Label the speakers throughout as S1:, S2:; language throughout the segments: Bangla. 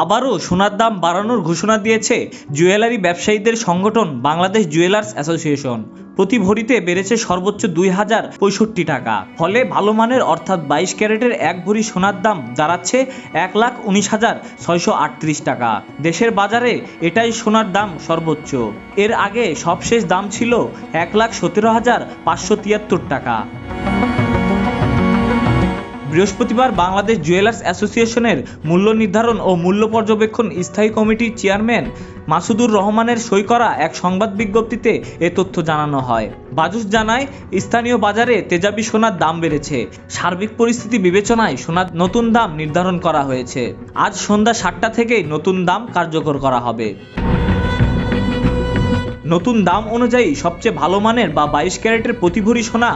S1: আবারও সোনার দাম বাড়ানোর ঘোষণা দিয়েছে জুয়েলারি ব্যবসায়ীদের সংগঠন বাংলাদেশ জুয়েলার্স অ্যাসোসিয়েশন। প্রতি ভরিতে বেড়েছে সর্বোচ্চ দুই হাজার পঁয়ষট্টি টাকা। ফলে ভালো মানের অর্থাৎ বাইশ ক্যারেটের এক ভরি সোনার দাম দাঁড়াচ্ছে এক লাখ উনিশ হাজার ছয়শো আটত্রিশ টাকা। দেশের বাজারে এটাই সোনার দাম সর্বোচ্চ। এর আগে সবশেষ দাম ছিল এক লাখ সতেরো হাজার পাঁচশো তিয়াত্তর টাকা। বৃহস্পতিবার বাংলাদেশ জুয়েলার্স অ্যাসোসিয়েশনের মূল্য নির্ধারণ ও মূল্য পর্যবেক্ষণ স্থায়ী কমিটির চেয়ারম্যান মাসুদুর রহমানের সই করা এক সংবাদ বিজ্ঞপ্তিতে এ তথ্য জানানো হয়। বাজুস জানায়, স্থানীয় বাজারে তেজাবি সোনার দাম বেড়েছে। সার্বিক পরিস্থিতি বিবেচনায় সোনার নতুন দাম নির্ধারণ করা হয়েছে। আজ সন্ধ্যা সাতটা থেকেই নতুন দাম কার্যকর করা হবে। নতুন দাম অনুযায়ী সবচেয়ে ভালো মানের বা বাইশ ক্যারেটের প্রতি ভরি সোনা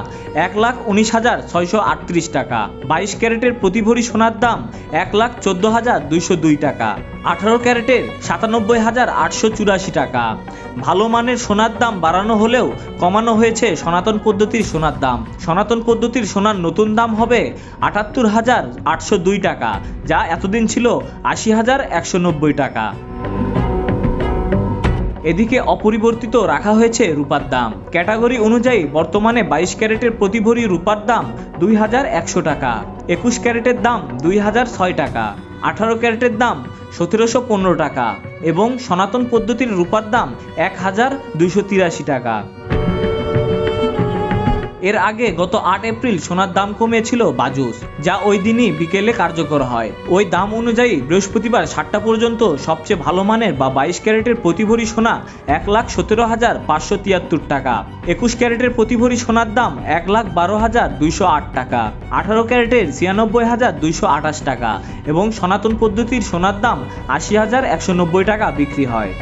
S1: এক লাখ উনিশ হাজার ছয়শো আটত্রিশ টাকা। বাইশ ক্যারেটের প্রতি ভরি সোনার দাম এক লাখ চোদ্দ হাজার দুইশো দুই টাকা। আঠারো ক্যারেটের সাতানব্বই হাজার আটশো চুরাশি টাকা। ভালো মানের সোনার দাম বাড়ানো হলেও কমানো হয়েছে সনাতন পদ্ধতির সোনার দাম। সনাতন পদ্ধতির সোনার নতুন দাম হবে আটাত্তর হাজার আটশো দুই টাকা, যা এতদিন ছিল আশি হাজার একশো নব্বই টাকা। এদিকে অপরিবর্তিত রাখা হয়েছে রূপার দাম। ক্যাটাগরি অনুযায়ী বর্তমানে বাইশ ক্যারেটের প্রতি ভরি রূপার দাম দুই হাজার একশো টাকা, একুশ ক্যারেটের দাম দুই হাজার ছয় টাকা, আঠারো ক্যারেটের দাম সতেরোশো পনেরো টাকা এবং সনাতন পদ্ধতির রূপার দাম এক হাজার দুইশো তিরাশি টাকা। এর আগে গত আট এপ্রিল সোনার দাম কমিয়েছিল বাজুস, যা ওই দিনই বিকেলে কার্যকর হয়। ওই দাম অনুযায়ী বৃহস্পতিবার সাতটা পর্যন্ত সবচেয়ে ভালো মানের বা বাইশ ক্যারেটের প্রতি ভরি সোনা এক লাখ সতেরো হাজার পাঁচশো তিয়াত্তর টাকা। একুশ ক্যারেটের প্রতি ভরি সোনার দাম এক লাখ বারো হাজার দুইশো আট টাকা। আঠারো ক্যারেটের ছিয়ানব্বই হাজার দুইশো আঠাশ টাকা এবং সনাতন পদ্ধতির সোনার দাম আশি হাজার একশো নব্বই টাকা বিক্রি হয়।